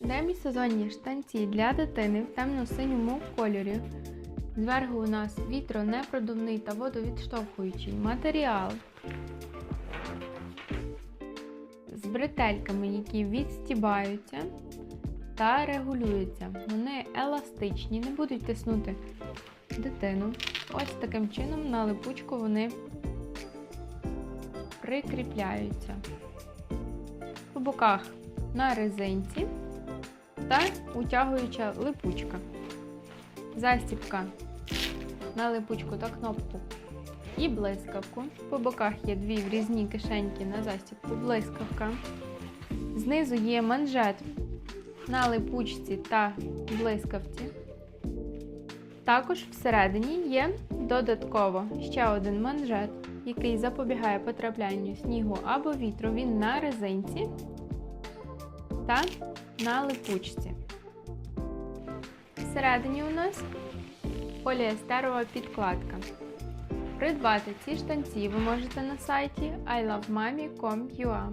Демісезонні штанці для дитини в темно-синьому кольорі. Зверху у нас вітронепродувний та водовідштовхуючий матеріал. З бретельками, які відстібаються та регулюються. Вони еластичні, не будуть тиснути дитину. Ось таким чином на липучку вони прикріпляються. По боках на резинці та утягуюча липучка. Застібка на липучку та кнопку і блискавку. По боках є дві врізні кишеньки на застібку блискавка. Знизу є манжет на липучці та блискавці. Також всередині є додатково ще один манжет, який запобігає потраплянню снігу або вітру. Він на резинці та на липучці. Всередині у нас поліестерова підкладка. Придбати ці штанці ви можете на сайті ilovemami.com.ua